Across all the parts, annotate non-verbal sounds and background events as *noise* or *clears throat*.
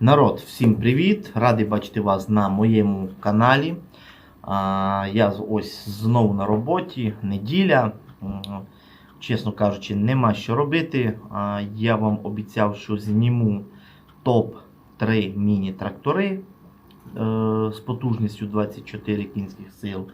Народ, всім привіт! Радий бачити вас на моєму каналі. Я ось знову на роботі, неділя. Чесно кажучи, нема що робити. Я вам обіцяв, що зніму топ-3 міні-трактори е, з потужністю 24 кінських сил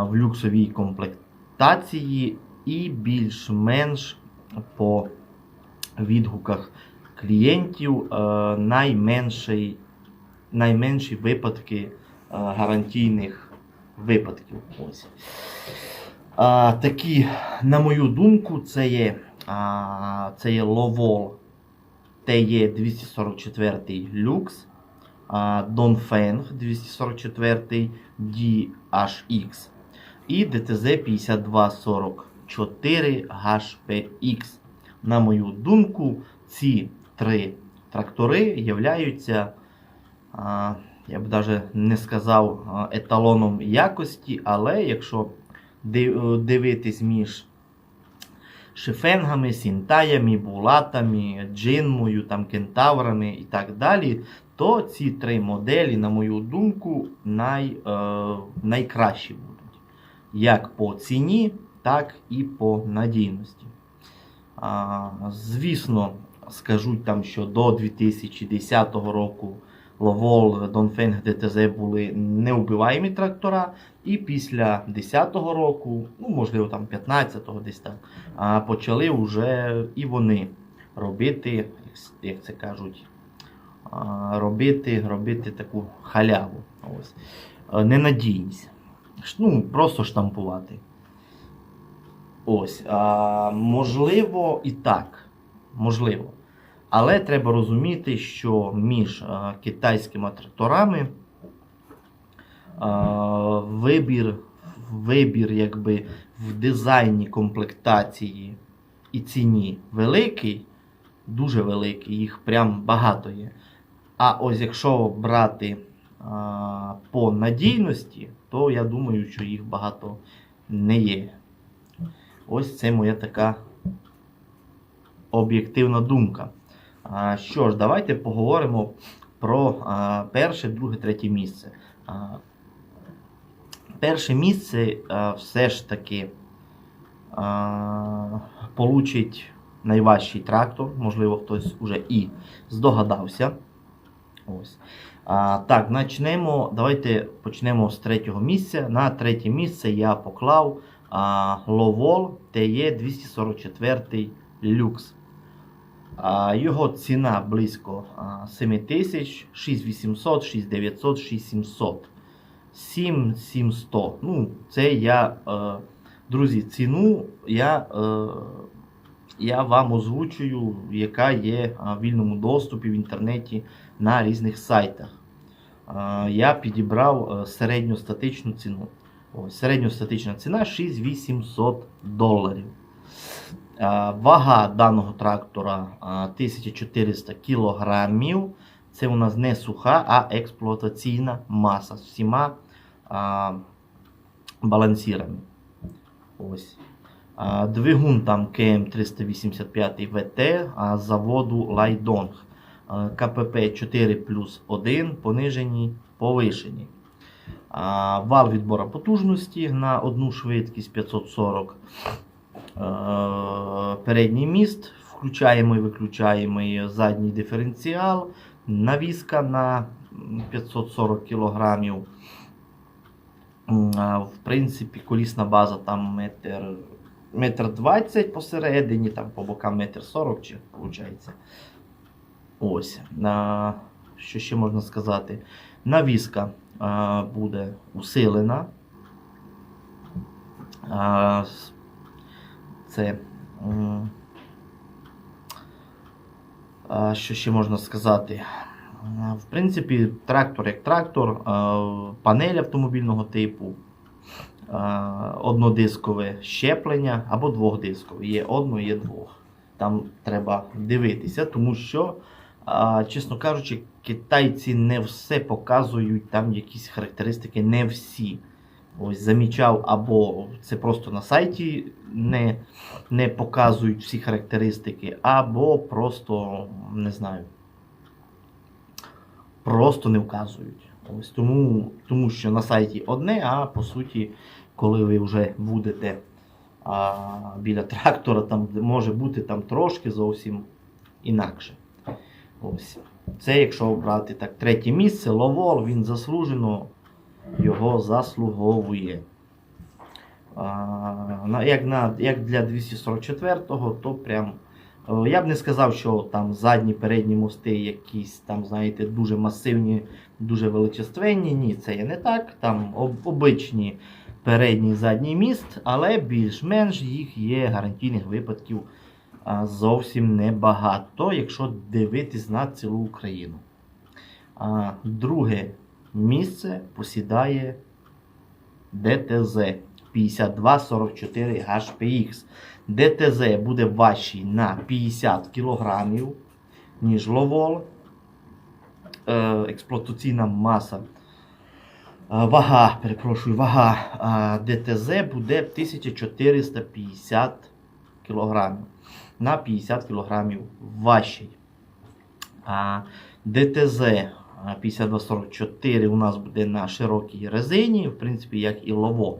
в люксовій комплектації і більш-менш по відгуках клієнтів е, найменший, найменші випадки е, гарантійних випадків. Ось. Такі, на мою думку, це є, це є Lovol TE 244 Lux, а, Dongfeng 244 DHX і DTZ 5244 HPX. На мою думку, ці три трактори являються, я б навіть не сказав еталоном якості, але якщо дивитись між шифенгами, сінтаями, булатами, джинмою, там, кентаврами і так далі, то ці три моделі, на мою думку, най, е, найкращі будуть. Як по ціні, так і по надійності. А, звісно, скажуть там, що до 2010 року Ловол, Донфенг, ДТЗ були неубиваємі трактора. І після 10-го року, ну можливо там 15-го десь так, почали вже і вони робити, як це кажуть, робити, робити таку халяву. Ось. Ненадійність. Ну, просто штампувати. Ось. А, можливо, і так. Можливо. Але треба розуміти, що між китайськими тракторами вибір, вибір якби, в дизайні комплектації і ціні великий, дуже великий, їх прям багато є. А ось якщо брати по надійності, то я думаю, що їх багато не є. Ось це моя така об'єктивна думка. Що ж, давайте поговоримо про перше, друге, третє місце. Перше місце все ж таки получить найважчий трактор. Можливо, хтось уже і здогадався. Ось. А, так, почнемо. Давайте почнемо з третього місця. На третє місце я поклав Lovol TE 244 Lux. Його ціна близько а, 7 тисяч, 6800, 6900, 6700. 7700. Ну, це я, е, друзі, ціну я, е, я вам озвучую, яка є в вільному доступі в інтернеті на різних сайтах. Я підібрав е, середньостатичну ціну. Ось, середньостатична ціна 6800 доларів. Е, Вага даного трактора е, 1400 кілограмів. Це у нас не суха, а експлуатаційна маса з всіма а, балансірами. Ось. А, двигун там КМ385 ВТ а, заводу Лайдонг. КПП 4 плюс 1, понижені, повишені. А, вал відбора потужності на одну швидкість 540. Е, Передній міст, включаємо і виключаємо задній диференціал, навіска на 540 кг. В принципі, колісна база там метр, метр 20 посередині, там по бокам метр 40 чи виходить. Ось. Що ще можна сказати? Навіска а, буде усилена. Це. Що ще можна сказати? В принципі, трактор як трактор, панель автомобільного типу, однодискове щеплення або двохдискове. Є одно, є двох. Там треба дивитися, тому що, чесно кажучи, китайці не все показують, там якісь характеристики, не всі. Ось замічав, або це просто на сайті не, не показують всі характеристики, або просто не знаю. просто не вказують. Ось тому, тому що на сайті одне, а по суті, коли ви вже будете а, біля трактора, там може бути там трошки зовсім інакше. Ось. Це якщо брати так, третє місце, Ловол, він заслужено його заслуговує. А, як, на, як для 244-го, то прям. е, Я б не сказав, що там задні передні мости якісь там, знаєте, дуже масивні, дуже величественні. Ні, це є не так. Там об, обичні передній і задній міст, але більш-менш їх є гарантійних випадків зовсім небагато, якщо дивитись на цілу Україну. Друге місце посідає ДТЗ 5244 HPX. ДТЗ буде важчий на 50 кг, ніж Ловол. Е, експлуатаційна маса. е, Вага, перепрошую, вага е, ДТЗ буде 1450 кг. На 50 кг важчий. А ДТЗ 5244 у нас буде на широкій резині, в принципі, як і Лово.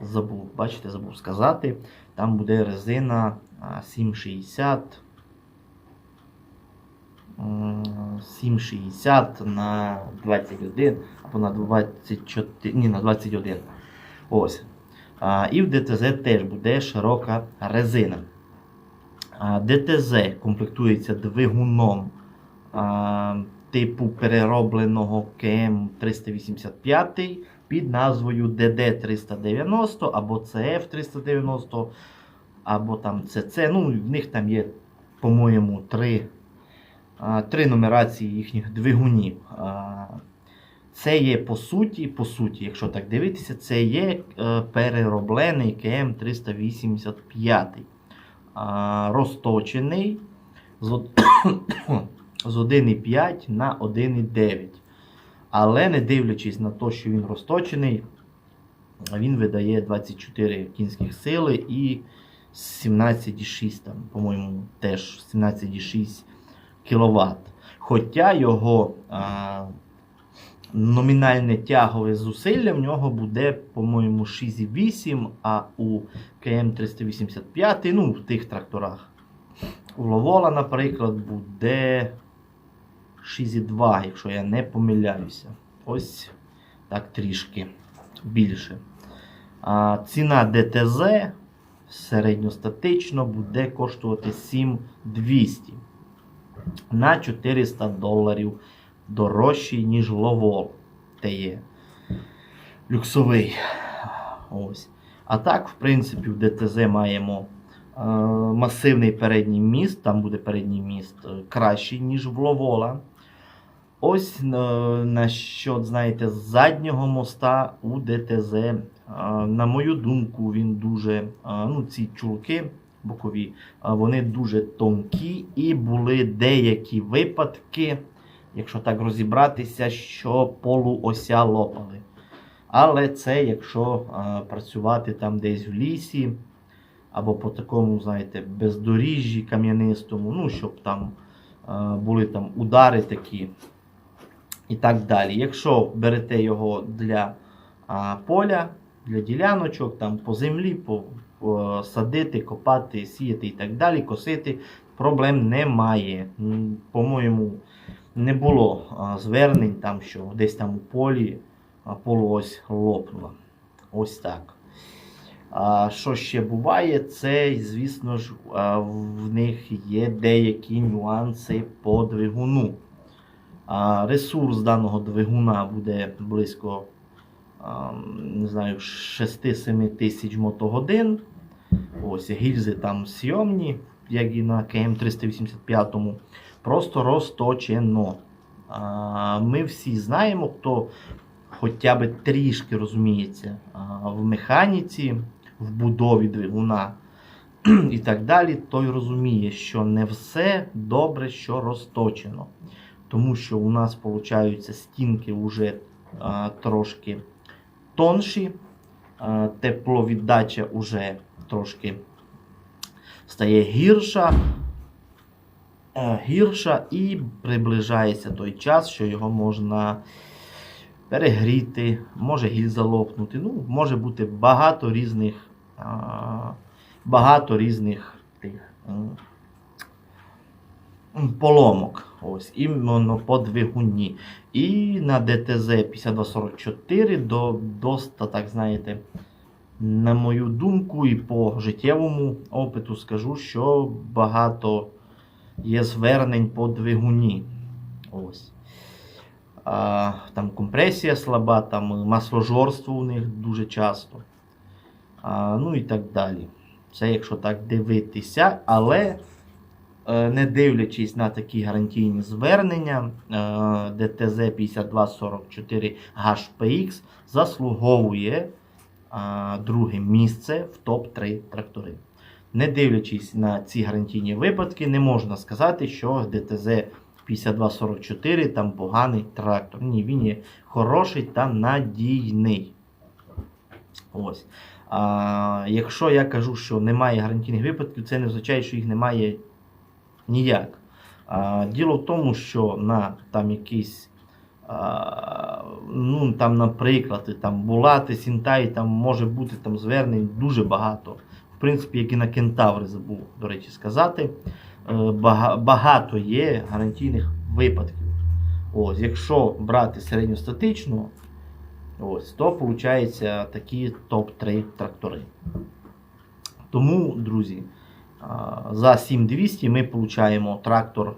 Забув, бачите, забув сказати. Там буде резина а, 760. 760 на 21 або на 24, ні, на 21. Ось. А, і в ДТЗ теж буде широка резина. А, ДТЗ комплектується двигуном типу переробленого КМ 385 під назвою ДД390 або CF390, або там ЦЦ. Ну, в них там є, по-моєму, три, три нумерації їхніх двигунів. Це є по суті, по суті, якщо так дивитися, це є е, перероблений КМ 385 розточений з 1,5 на 1,9. Але не дивлячись на те, що він розточений, він видає 24 кінських сили і 17,6, там, по-моєму, теж 17,6 кВт. Хоча його а, номінальне тягове зусилля в нього буде, по-моєму, 6,8, а у КМ 385, ну, в тих тракторах. У Ловола, наприклад, буде 6,2, якщо я не помиляюся. Ось так трішки більше. А, ціна ДТЗ середньостатично буде коштувати 7200 на 400 доларів дорожчий, ніж Ловол. Те є люксовий. Ось. А так, в принципі, в ДТЗ маємо е, масивний передній міст, там буде передній міст е, кращий, ніж в Ловола. Ось е, на що, знаєте, з заднього моста у ДТЗ, е, на мою думку, він дуже, е, ну, ці чулки бокові, вони дуже тонкі і були деякі випадки, якщо так розібратися, що полуося лопали. Але це якщо працювати там десь в лісі, або по такому, знаєте, бездоріжжі кам'янистому, ну, щоб там були там удари такі і так далі. Якщо берете його для а, поля, для діляночок, там по землі, по, по- садити, копати, сіяти і так далі, косити, проблем немає. По-моєму, не було а, звернень, там, що десь там у полі а, полуось лопнула. Ось так. А, що ще буває, це, звісно ж, в них є деякі нюанси по двигуну. Ресурс даного двигуна буде близько не знаю, 6-7 тисяч мотогодин. Ось гільзи там сйомні, як і на КМ385. Просто розточено. Ми всі знаємо, хто хоча б трішки розуміється в механіці, в будові двигуна і так далі, той розуміє, що не все добре, що розточено тому що у нас получаються стінки вже а, трошки тонші, а, тепловіддача вже трошки стає гірша. е, гірша і приближається той час, що його можна перегріти, може гільза лопнути. Ну, може бути багато різних, а, багато різних поломок. Ось, іменно по двигуні. І на ДТЗ 5244 до, доста, так знаєте, на мою думку, і по життєвому опиту скажу, що багато є звернень по двигуні. Ось. А, там компресія слаба, там масложорство у них дуже часто. А, ну і так далі. Це якщо так дивитися, але не дивлячись на такі гарантійні звернення, е, ДТЗ 5244 HPX заслуговує друге місце в топ-3 трактори. Не дивлячись на ці гарантійні випадки, не можна сказати, що ДТЗ 5244 там поганий трактор. Ні, він є хороший та надійний. Ось. А, якщо я кажу, що немає гарантійних випадків, це не означає, що їх немає ніяк. Діло в тому, що на там якийсь, а, ну, там, наприклад, там Булати, Сінтай, там може бути там звернень дуже багато. В принципі, як і на Кентаври забув, до речі, сказати. Е, бага- багато є гарантійних випадків. Ось, якщо брати середньостатично, ось, то виходить такі топ-3 трактори. Тому, друзі, за 7200 ми отримуємо трактор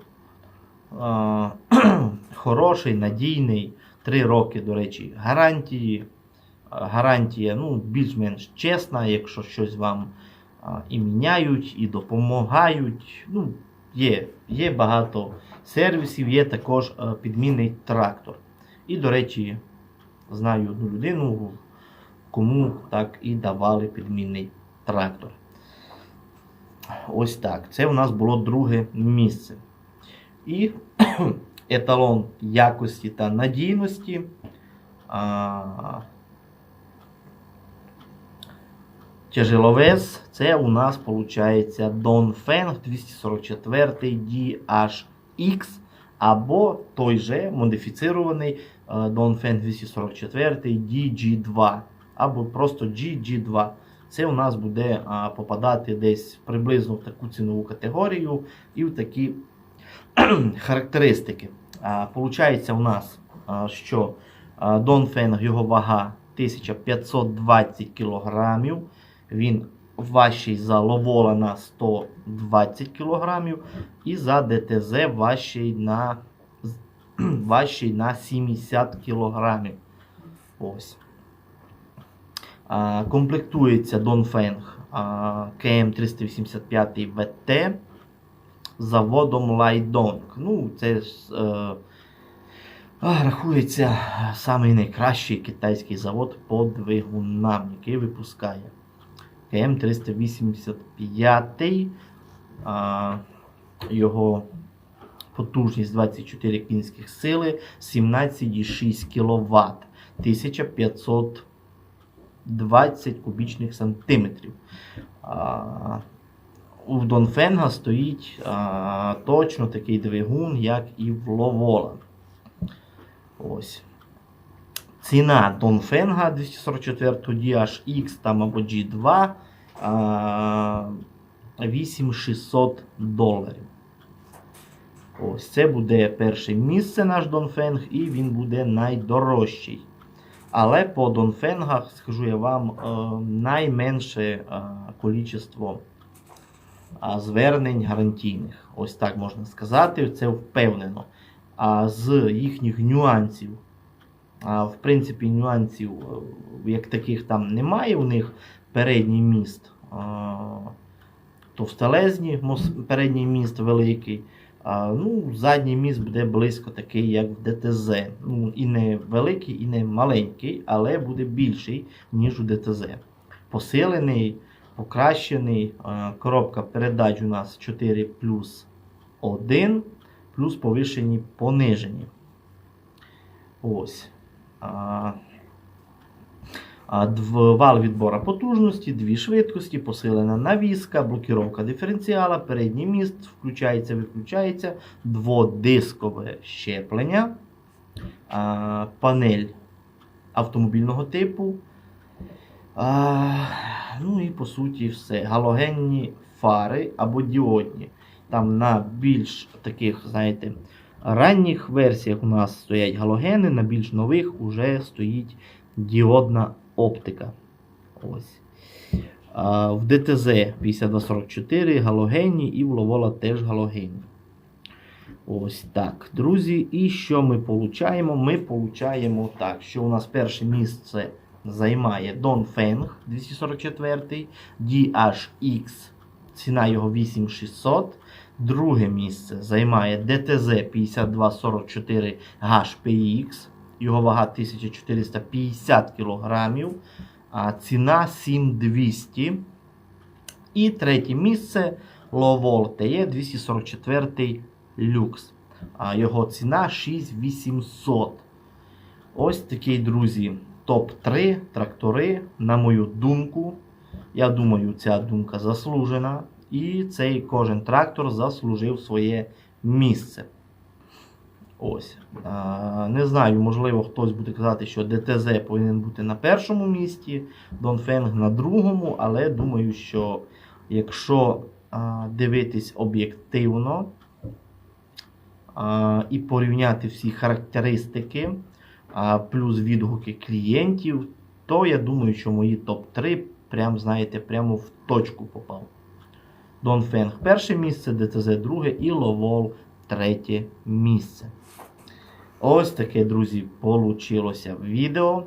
*clears throat* хороший, надійний. 3 роки, до речі, гарантії. Гарантія ну, більш-менш чесна, якщо щось вам і міняють, і допомагають. Ну, є, є багато сервісів, є також підмінний трактор. І, до речі, знаю одну людину, кому так і давали підмінний трактор. Ось так. Це у нас було друге місце. І *clears throat* еталон якості та надійності. А, Тяжеловес, це у нас виходить Dongfeng 244 DHX або той же модифіцірований е, Dongfeng 244 DG2 або просто GG2. Це у нас буде попадати десь приблизно в таку цінову категорію і в такі *clears throat* характеристики. Получається у нас, що а, Dongfeng, його вага 1520 кг. Він важчий за Ловола на 120 кг і за ДТЗ важчий на, *clears throat* важчий на 70 кг. Ось. А, комплектується Dongfeng КМ385 ВТ заводом Лайдонг. Ну, це е, рахується самий найкращий китайський завод по двигунам, який випускає. КМ385. А, його потужність 24 кінських сили, 17,6 кВт, 1520 кубічних сантиметрів. У Донфенга стоїть а, точно такий двигун, як і в Ловола. Ось. Ціна Донфенга 244 DHX там або G2 а, 8600 доларів. Ось це буде перше місце наш Донфенг, і він буде найдорожчий. Але по Донфенгах, скажу я вам, е, найменше е, количество звернень гарантійних. Ось так можна сказати, це впевнено. А з їхніх нюансів, в принципі, нюансів, е, як таких там немає, у них передній міст товстелезні, передній міст великий. Ну, задній міст буде близько такий, як в ДТЗ. Ну, і не великий, і не маленький, але буде більший, ніж у ДТЗ. Посилений, покращений. Коробка передач у нас 4 плюс 1, плюс повишені понижені. Ось. Вал відбора потужності, дві швидкості, посилена навіска, блокіровка диференціала, передній міст, включається, виключається, дводискове щеплення, панель автомобільного типу. Ну і по суті все. Галогенні фари або діодні. Там на більш таких, знаєте, ранніх версіях у нас стоять галогени, на більш нових уже стоїть діодна оптика. Ось. А, в ДТЗ 5244 галогенні і в Ловола теж галогенні. Ось так, друзі. І що ми получаємо? Ми получаємо так, що у нас перше місце займає Dongfeng 244, DHX, ціна його 8600. Друге місце займає DTZ 5244 HPX, його вага 1450 кг, а ціна 7200. І третє місце Lovol TE 244 Lux. А його ціна 6800. Ось такий, друзі, топ-3 трактори, на мою думку. Я думаю, ця думка заслужена. І цей кожен трактор заслужив своє місце. Ось. Не знаю, можливо, хтось буде казати, що ДТЗ повинен бути на першому місці, Донфенг на другому, але думаю, що якщо дивитись об'єктивно і порівняти всі характеристики, плюс відгуки клієнтів, то я думаю, що мої топ-3 прям, знаєте, прямо в точку попав. Донфенг перше місце, ДТЗ друге і Ловол третє місце. Ось таке, друзі, получилося відео.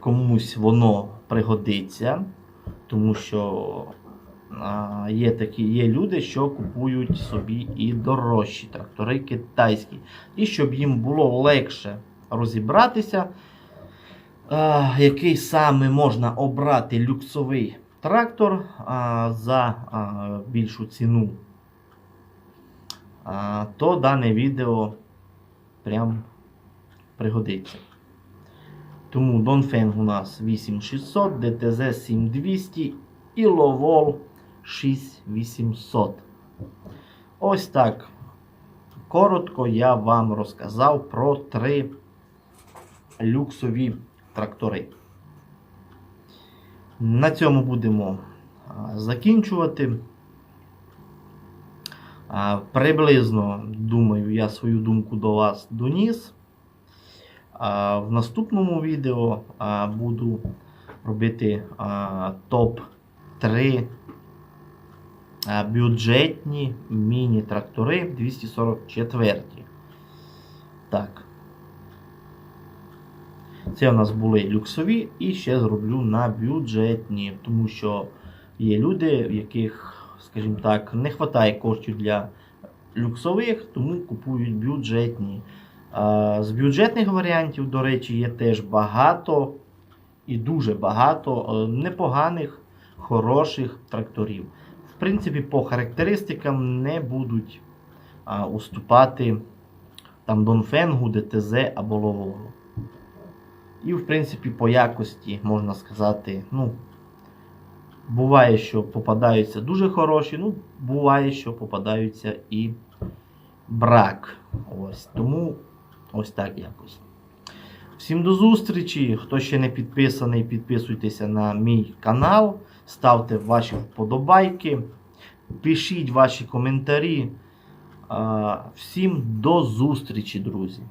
Комусь воно пригодиться, тому що є такі є люди, що купують собі і дорожчі трактори китайські. І щоб їм було легше розібратися, який саме можна обрати люксовий трактор за більшу ціну, то дане відео прям пригодиться. Тому Dongfeng у нас 8600, DTZ 7200 і Lovol 6800. Ось так. Коротко я вам розказав про три люксові трактори. На цьому будемо закінчувати. Приблизно, думаю, я свою думку до вас доніс. В наступному відео буду робити топ-3 бюджетні міні-трактори 244. Так. Це у нас були люксові і ще зроблю на бюджетні, тому що є люди, в яких, скажімо так, не вистачає коштів для люксових, тому купують бюджетні. З бюджетних варіантів, до речі, є теж багато і дуже багато е, непоганих, хороших тракторів. В принципі, по характеристикам не будуть уступати там Донфенгу, ДТЗ або Ловолу. І, в принципі, по якості, можна сказати, ну, буває, що попадаються дуже хороші, ну, буває, що попадаються і брак. Ось. Тому ось так якось. Всім до зустрічі. Хто ще не підписаний, підписуйтеся на мій канал, ставте ваші вподобайки, пишіть ваші коментарі. Всім до зустрічі, друзі!